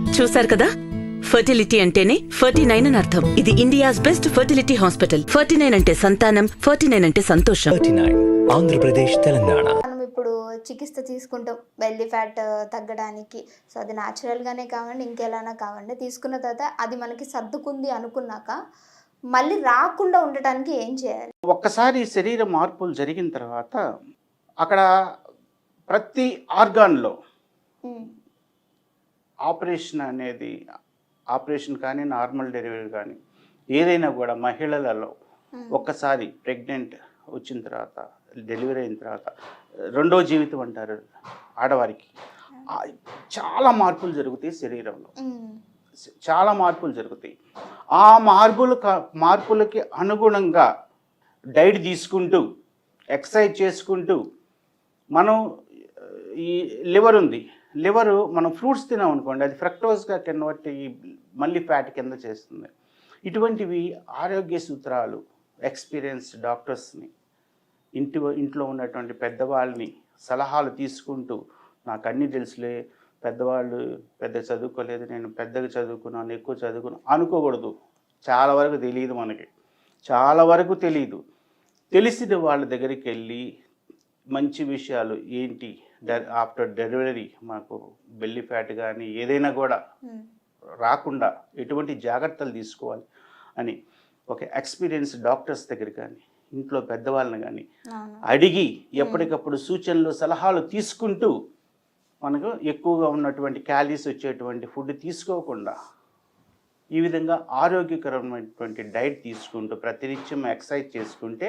చూశారు కదా? ఫర్టిలిటీ అంటేనే ఫర్టీ నైన్ అని అర్థం. ఇది India's best fertility hospital. Forty nine అంటే సంతానం ఫర్టీ నైన్ అంటే సంతోషం. Thirty nine Andhra Pradesh Telangana. మనం ఇప్పుడు చికిత్స తీసుకుంటాం. బెల్లీ ఫ్యాట్ తగ్గడానికి. సో అది న్యాచురల్గానే కావండి ఇంకెలానా కావండి. తీసుకున్న తర్వాత అది మనకి సర్దుకుంది అనుకున్నాక మళ్ళీ రాకుండా ఉండటానికి ఏం చేయాలి? ఒక్కసారి శరీర మార్పులు జరిగిన తర్వాత అక్కడ ప్రతి ఆర్గాన్లో ఉమ్, ఆపరేషన్ అనేది ఆపరేషన్ కానీ నార్మల్ డెలివరీ కానీ ఏదైనా కూడా మహిళలలో ఒక్కసారి ప్రెగ్నెంట్ వచ్చిన తర్వాత డెలివరీ అయిన తర్వాత రెండో జీవితం అంటారు ఆడవారికి. చాలా మార్పులు జరుగుతాయి శరీరంలో. చాలా మార్పులు జరుగుతాయి. ఆ మార్పులు మార్పులకి అనుగుణంగా డైట్ తీసుకుంటూ ఎక్సర్సైజ్ చేసుకుంటూ మనం ఈ లివర్ ఉంది. లివరు మనం ఫ్రూట్స్ తినాం అనుకోండి అది ఫ్రక్టోజ్గా కన్వర్ట్ అయ్యి మళ్ళీ ఫ్యాట్ కింద చేస్తుంది. ఇటువంటివి ఆరోగ్య సూత్రాలు ఎక్స్పీరియన్స్ డాక్టర్స్ని ఇంటి ఇంట్లో ఉన్నటువంటి పెద్దవాళ్ళని సలహాలు తీసుకుంటూ నాకు అన్నీ తెలుసులే పెద్దవాళ్ళు పెద్ద చదువుకోలేదు నేను పెద్దగా చదువుకున్నాను ఎక్కువ చదువుకున్నాను అనుకోకూడదు. చాలా వరకు తెలియదు మనకి. చాలా వరకు తెలియదు. తెలిసిన వాళ్ళ దగ్గరికి వెళ్ళి మంచి విషయాలు ఏంటి ఆఫ్టర్ డెలివరీ మాకు బెల్లి ఫ్యాట్ కానీ ఏదైనా కూడా రాకుండా ఎటువంటి జాగ్రత్తలు తీసుకోవాలి అని ఒక ఎక్స్పీరియన్స్ డాక్టర్స్ దగ్గర కానీ ఇంట్లో పెద్దవాళ్ళని కానీ అడిగి ఎప్పటికప్పుడు సూచనలు సలహాలు తీసుకుంటూ మనకు ఎక్కువగా ఉన్నటువంటి క్యాలీస్ వచ్చేటువంటి ఫుడ్ తీసుకోకుండా ఈ విధంగా ఆరోగ్యకరమైనటువంటి డైట్ తీసుకుంటూ ప్రతినిత్యం ఎక్సర్సైజ్ చేసుకుంటే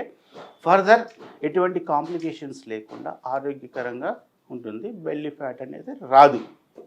ఫర్దర్ ఎటువంటి కాంప్లికేషన్స్ లేకుండా ఆరోగ్యకరంగా ఉంటుంది. బెల్లీ ఫ్యాట్ అనేది రాదు.